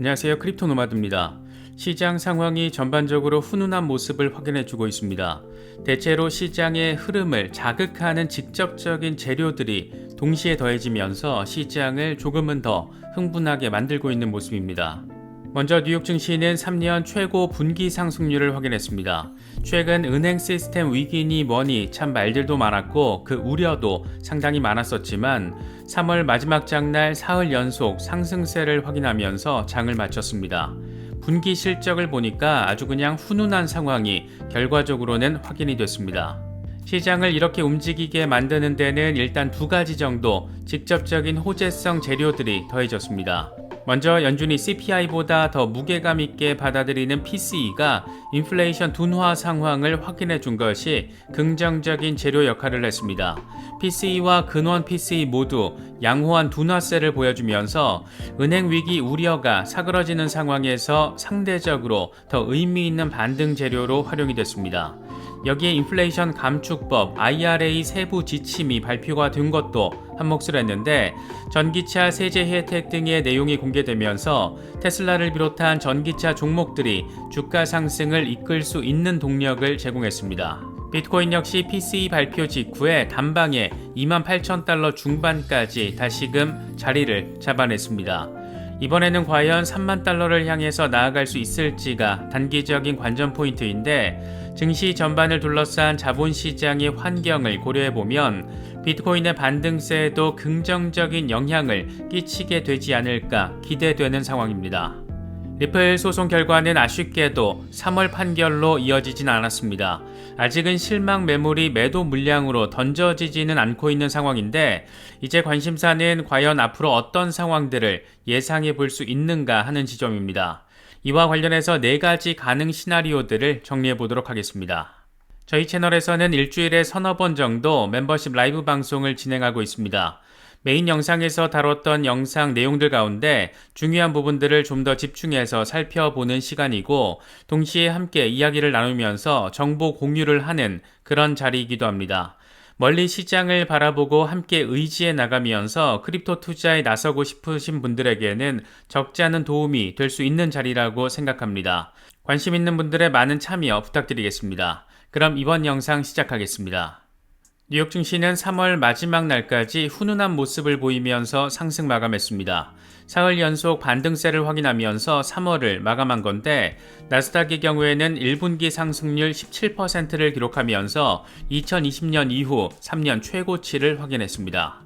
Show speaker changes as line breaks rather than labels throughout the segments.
안녕하세요. 크립토 노마드입니다. 시장 상황이 전반적으로 훈훈한 모습을 확인해주고 있습니다. 대체로 시장의 흐름을 자극하는 직접적인 재료들이 동시에 더해지면서 시장을 조금은 더 흥분하게 만들고 있는 모습입니다. 먼저 뉴욕 증시는 3년 최고 분기 상승률을 확인했습니다. 최근 은행 시스템 위기니 뭐니 참 말들도 많았고 그 우려도 상당히 많았었지만 3월 마지막 장날 사흘 연속 상승세를 확인하면서 장을 마쳤습니다. 분기 실적을 보니까 아주 그냥 훈훈한 상황이 결과적으로는 확인이 됐습니다. 시장을 이렇게 움직이게 만드는 데는 일단 두 가지 정도 직접적인 호재성 재료들이 더해졌습니다. 먼저 연준이 CPI보다 더 무게감 있게 받아들이는 PCE가 인플레이션 둔화 상황을 확인해 준 것이 긍정적인 재료 역할을 했습니다. PCE와 근원 PCE 모두 양호한 둔화세를 보여주면서 은행 위기 우려가 사그러지는 상황에서 상대적으로 더 의미 있는 반등 재료로 활용이 됐습니다. 여기에 인플레이션 감축법 IRA 세부 지침이 발표가 된 것도 한 몫을 했는데 전기차 세제 혜택 등의 내용이 공개되면서 테슬라를 비롯한 전기차 종목들이 주가 상승을 이끌 수 있는 동력을 제공했습니다. 비트코인 역시 PCE 발표 직후에 단방에 28,000달러 중반까지 다시금 자리를 잡아냈습니다. 이번에는 과연 3만 달러를 향해서 나아갈 수 있을지가 단기적인 관전 포인트인데 증시 전반을 둘러싼 자본시장의 환경을 고려해보면 비트코인의 반등세에도 긍정적인 영향을 끼치게 되지 않을까 기대되는 상황입니다. 리플 소송 결과는 아쉽게도 3월 판결로 이어지진 않았습니다. 아직은 실망 매물이 매도 물량으로 던져지지는 않고 있는 상황인데 이제 관심사는 과연 앞으로 어떤 상황들을 예상해 볼 수 있는가 하는 지점입니다. 이와 관련해서 네 가지 가능 시나리오들을 정리해 보도록 하겠습니다. 저희 채널에서는 일주일에 서너 번 정도 멤버십 라이브 방송을 진행하고 있습니다. 메인 영상에서 다뤘던 영상 내용들 가운데 중요한 부분들을 좀 더 집중해서 살펴보는 시간이고 동시에 함께 이야기를 나누면서 정보 공유를 하는 그런 자리이기도 합니다. 멀리 시장을 바라보고 함께 의지해 나가면서 크립토 투자에 나서고 싶으신 분들에게는 적지 않은 도움이 될 수 있는 자리라고 생각합니다. 관심 있는 분들의 많은 참여 부탁드리겠습니다. 그럼 이번 영상 시작하겠습니다. 뉴욕 증시는 3월 마지막 날까지 훈훈한 모습을 보이면서 상승 마감했습니다. 사흘 연속 반등세를 확인하면서 3월을 마감한 건데 나스닥의 경우에는 1분기 상승률 17%를 기록하면서 2020년 이후 3년 최고치를 확인했습니다.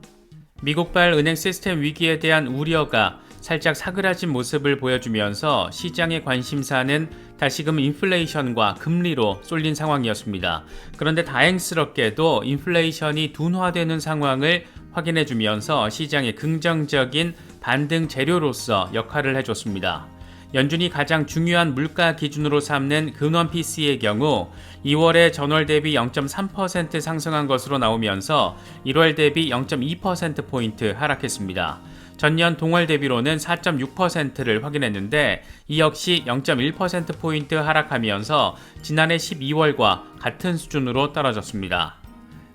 미국발 은행 시스템 위기에 대한 우려가 살짝 사그라진 모습을 보여주면서 시장의 관심사는 다시금 인플레이션과 금리로 쏠린 상황이었습니다. 그런데 다행스럽게도 인플레이션이 둔화되는 상황을 확인해 주면서 시장의 긍정적인 반등 재료로서 역할을 해줬습니다. 연준이 가장 중요한 물가 기준으로 삼는 근원 PC의 경우 2월에 전월 대비 0.3% 상승한 것으로 나오면서 1월 대비 0.2%포인트 하락했습니다. 전년 동월 대비로는 4.6%를 확인했는데 이 역시 0.1%포인트 하락하면서 지난해 12월과 같은 수준으로 떨어졌습니다.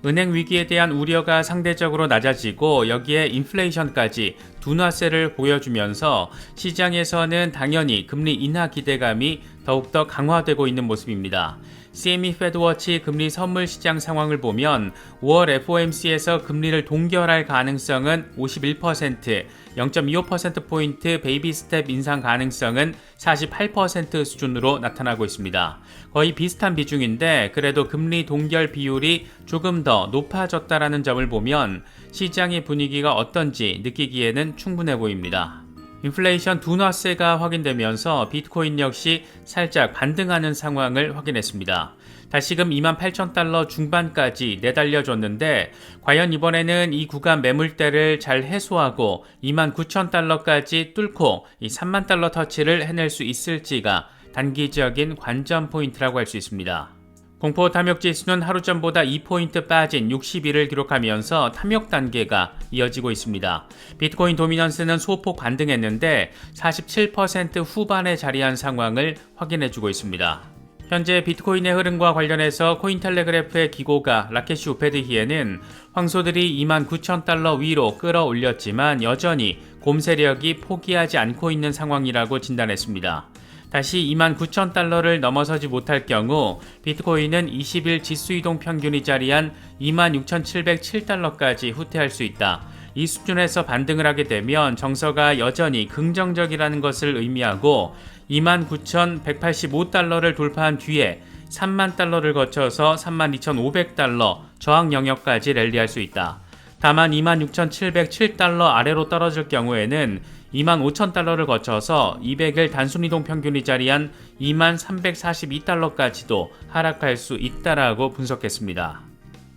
은행 위기에 대한 우려가 상대적으로 낮아지고 여기에 인플레이션까지 둔화세를 보여주면서 시장에서는 당연히 금리 인하 기대감이 더욱더 강화되고 있는 모습입니다. CME 페드워치 금리 선물 시장 상황을 보면 5월 FOMC에서 금리를 동결할 가능성은 51%, 0.25%포인트 베이비 스텝 인상 가능성은 48% 수준으로 나타나고 있습니다. 거의 비슷한 비중인데 그래도 금리 동결 비율이 조금 더 높아졌다라는 점을 보면 시장의 분위기가 어떤지 느끼기에는 충분해 보입니다. 인플레이션 둔화세가 확인되면서 비트코인 역시 살짝 반등하는 상황을 확인했습니다. 다시금 28,000달러 중반까지 내달려줬는데 과연 이번에는 이 구간 매물대를 잘 해소하고 29,000달러까지 뚫고 이 3만 달러 터치를 해낼 수 있을지가 단기적인 관전 포인트라고 할 수 있습니다. 공포 탐욕 지수는 하루 전보다 2포인트 빠진 60일을 기록하면서 탐욕 단계가 이어지고 있습니다. 비트코인 도미넌스는 소폭 반등했는데 47% 후반에 자리한 상황을 확인해주고 있습니다. 현재 비트코인의 흐름과 관련해서 코인텔레그래프의 기고가 라케시 우페드히에는 황소들이 29,000달러 위로 끌어올렸지만 여전히 곰 세력이 포기하지 않고 있는 상황이라고 진단했습니다. 다시 29,000달러를 넘어서지 못할 경우 비트코인은 20일 지수 이동 평균이 자리한 26,707달러까지 후퇴할 수 있다. 이 수준에서 반등을 하게 되면 정서가 여전히 긍정적이라는 것을 의미하고 29,185달러를 돌파한 뒤에 3만 달러를 거쳐서 32,500달러 저항 영역까지 랠리할 수 있다. 다만 26,707달러 아래로 떨어질 경우에는 25,000달러를 거쳐서 200일 단순이동 평균이 자리한 2342달러까지도 하락할 수 있다라고 분석했습니다.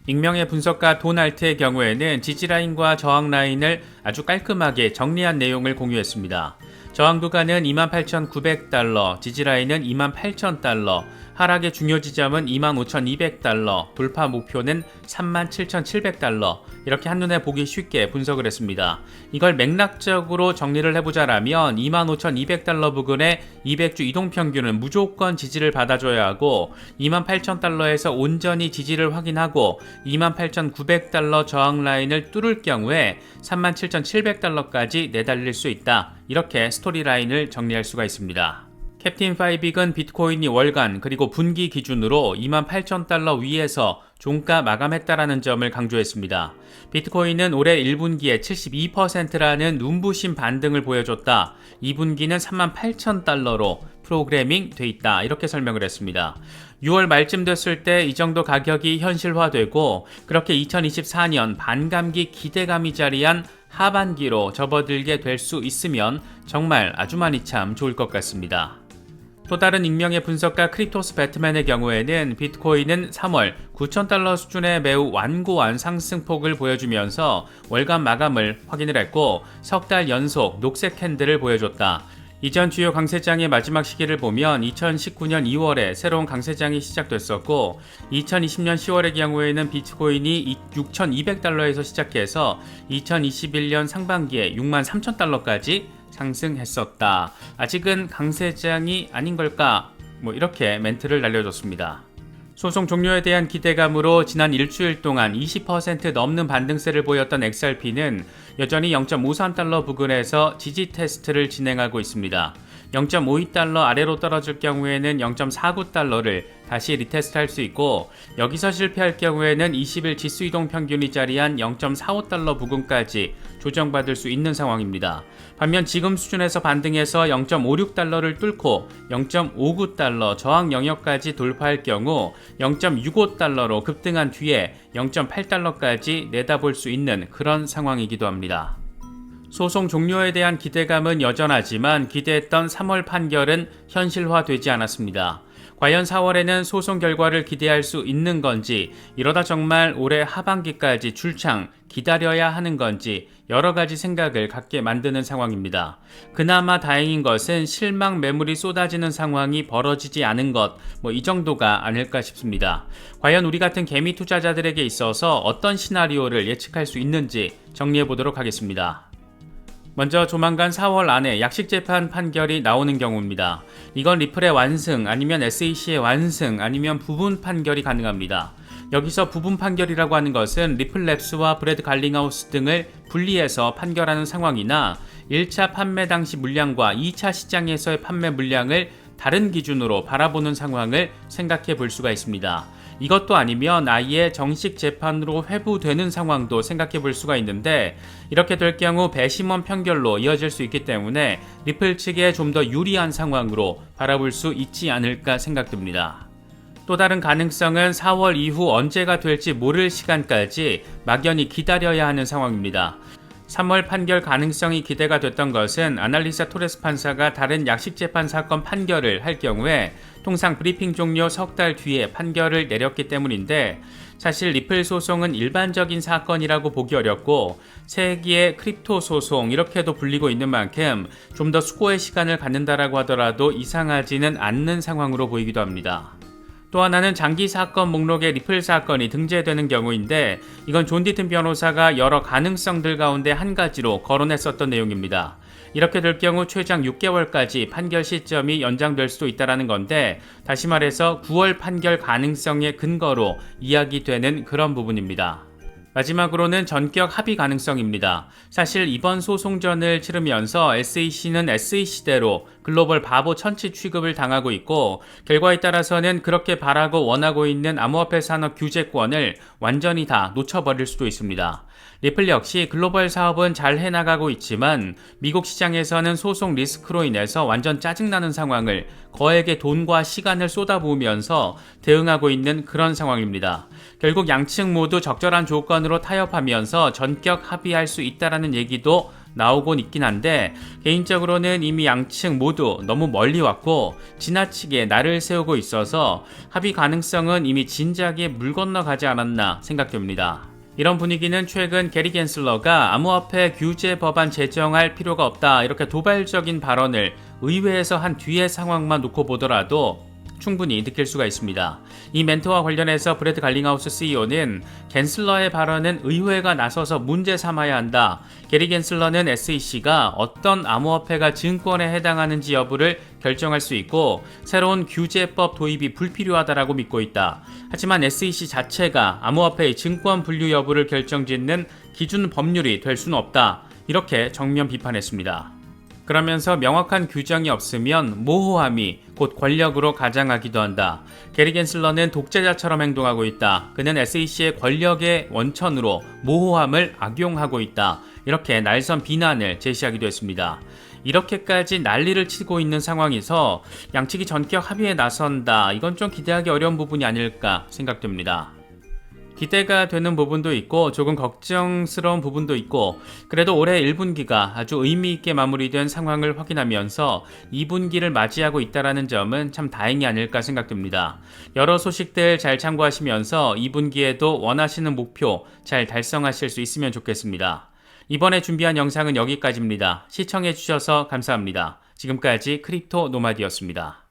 익명의 분석가 도날트의 경우에는 지지라인과 저항 라인을 아주 깔끔하게 정리한 내용을 공유했습니다. 저항 구간은 28,900달러, 지지라인은 28,000달러, 하락의 중요 지점은 25,200달러, 돌파 목표는 37,700달러, 이렇게 한눈에 보기 쉽게 분석을 했습니다. 이걸 맥락적으로 정리를 해보자라면 25,200달러 부근의 200주 이동평균은 무조건 지지를 받아줘야 하고 28,000달러에서 온전히 지지를 확인하고 28,900달러 저항 라인을 뚫을 경우에 37,700달러까지 내달릴 수 있다. 이렇게 스토리라인을 정리할 수가 있습니다. 캡틴 파이빅은 비트코인이 월간 그리고 분기 기준으로 28,000달러 위에서 종가 마감했다라는 점을 강조했습니다. 비트코인은 올해 1분기에 72%라는 눈부신 반등을 보여줬다. 2분기는 38,000달러로 프로그래밍 돼 있다. 이렇게 설명을 했습니다. 6월 말쯤 됐을 때 이 정도 가격이 현실화되고 그렇게 2024년 반감기 기대감이 자리한 하반기로 접어들게 될 수 있으면 정말 아주 많이 참 좋을 것 같습니다. 또 다른 익명의 분석가 크립토스 배트맨의 경우에는 비트코인은 3월 9,000달러 수준의 매우 완고한 상승폭을 보여주면서 월간 마감을 확인을 했고 석 달 연속 녹색 캔들을 보여줬다. 이전 주요 강세장의 마지막 시기를 보면 2019년 2월에 새로운 강세장이 시작됐었고 2020년 10월의 경우에는 비트코인이 6,200달러에서 시작해서 2021년 상반기에 6만 3,000달러까지 상승했었다. 아직은 강세장이 아닌 걸까? 뭐 이렇게 멘트를 날려줬습니다. 소송 종료에 대한 기대감으로 지난 일주일 동안 20% 넘는 반등세를 보였던 XRP는 여전히 0.53달러 부근에서 지지 테스트를 진행하고 있습니다. 0.52달러 아래로 떨어질 경우에는 0.49달러를 다시 리테스트할 수 있고 여기서 실패할 경우에는 20일 지수 이동 평균이 자리한 0.45달러 부근까지 조정받을 수 있는 상황입니다. 반면 지금 수준에서 반등해서 0.56달러를 뚫고 0.59달러 저항 영역까지 돌파할 경우 0.65달러로 급등한 뒤에 0.8달러까지 내다볼 수 있는 그런 상황이기도 합니다. 소송 종료에 대한 기대감은 여전하지만 기대했던 3월 판결은 현실화되지 않았습니다. 과연 4월에는 소송 결과를 기대할 수 있는 건지, 이러다 정말 올해 하반기까지 출창 기다려야 하는 건지 여러 가지 생각을 갖게 만드는 상황입니다. 그나마 다행인 것은 실망 매물이 쏟아지는 상황이 벌어지지 않은 것, 뭐 이 정도가 아닐까 싶습니다. 과연 우리 같은 개미 투자자들에게 있어서 어떤 시나리오를 예측할 수 있는지 정리해 보도록 하겠습니다. 먼저 조만간 4월 안에 약식 재판 판결이 나오는 경우입니다. 이건 리플의 완승 아니면 SEC의 완승 아니면 부분 판결이 가능합니다. 여기서 부분 판결이라고 하는 것은 리플랩스와 브래드 갈링하우스 등을 분리해서 판결하는 상황이나 1차 판매 당시 물량과 2차 시장에서의 판매 물량을 다른 기준으로 바라보는 상황을 생각해 볼 수가 있습니다. 이것도 아니면 아예 정식 재판으로 회부되는 상황도 생각해 볼 수가 있는데 이렇게 될 경우 배심원 판결로 이어질 수 있기 때문에 리플 측에 좀 더 유리한 상황으로 바라볼 수 있지 않을까 생각됩니다. 또 다른 가능성은 4월 이후 언제가 될지 모를 시간까지 막연히 기다려야 하는 상황입니다. 3월 판결 가능성이 기대가 됐던 것은 아날리사 토레스 판사가 다른 약식 재판 사건 판결을 할 경우에 통상 브리핑 종료 석 달 뒤에 판결을 내렸기 때문인데 사실 리플 소송은 일반적인 사건이라고 보기 어렵고 세기의 크립토 소송 이렇게도 불리고 있는 만큼 좀 더 수고의 시간을 갖는다라고 하더라도 이상하지는 않는 상황으로 보이기도 합니다. 또 하나는 장기 사건 목록에 리플 사건이 등재되는 경우인데 이건 존 디튼 변호사가 여러 가능성들 가운데 한 가지로 거론했었던 내용입니다. 이렇게 될 경우 최장 6개월까지 판결 시점이 연장될 수도 있다라는 건데 다시 말해서 9월 판결 가능성의 근거로 이야기되는 그런 부분입니다. 마지막으로는 전격 합의 가능성입니다. 사실 이번 소송전을 치르면서 SEC는 SEC대로 글로벌 바보 천치 취급을 당하고 있고 결과에 따라서는 그렇게 바라고 원하고 있는 암호화폐 산업 규제권을 완전히 다 놓쳐버릴 수도 있습니다. 리플 역시 글로벌 사업은 잘 해나가고 있지만 미국 시장에서는 소송 리스크로 인해서 완전 짜증나는 상황을 거액의 돈과 시간을 쏟아부으면서 대응하고 있는 그런 상황입니다. 결국 양측 모두 적절한 조건으로 타협하면서 전격 합의할 수 있다라는 얘기도 나오곤 있긴 한데 개인적으로는 이미 양측 모두 너무 멀리 왔고 지나치게 날을 세우고 있어서 합의 가능성은 이미 진작에 물 건너가지 않았나 생각됩니다. 이런 분위기는 최근 게리 겐슬러가 암호화폐 규제 법안 제정할 필요가 없다 이렇게 도발적인 발언을 의회에서 한 뒤의 상황만 놓고 보더라도 충분히 느낄 수가 있습니다. 이 멘트와 관련해서 브래드 갈링하우스 CEO는 겐슬러의 발언은 의회가 나서서 문제 삼아야 한다. 게리 겐슬러는 SEC가 어떤 암호화폐가 증권에 해당하는지 여부를 결정할 수 있고 새로운 규제법 도입이 불필요하다라고 믿고 있다. 하지만 SEC 자체가 암호화폐의 증권 분류 여부를 결정짓는 기준 법률이 될 수는 없다. 이렇게 정면 비판했습니다. 그러면서 명확한 규정이 없으면 모호함이 곧 권력으로 가장하기도 한다. 게리 겐슬러는 독재자처럼 행동하고 있다. 그는 SEC의 권력의 원천으로 모호함을 악용하고 있다. 이렇게 날선 비난을 제시하기도 했습니다. 이렇게까지 난리를 치고 있는 상황에서 양측이 전격 합의에 나선다. 이건 좀 기대하기 어려운 부분이 아닐까 생각됩니다. 기대가 되는 부분도 있고 조금 걱정스러운 부분도 있고 그래도 올해 1분기가 아주 의미 있게 마무리된 상황을 확인하면서 2분기를 맞이하고 있다라는 점은 참 다행이 아닐까 생각됩니다. 여러 소식들 잘 참고하시면서 2분기에도 원하시는 목표 잘 달성하실 수 있으면 좋겠습니다. 이번에 준비한 영상은 여기까지입니다. 시청해 주셔서 감사합니다. 지금까지 크립토 노마디였습니다.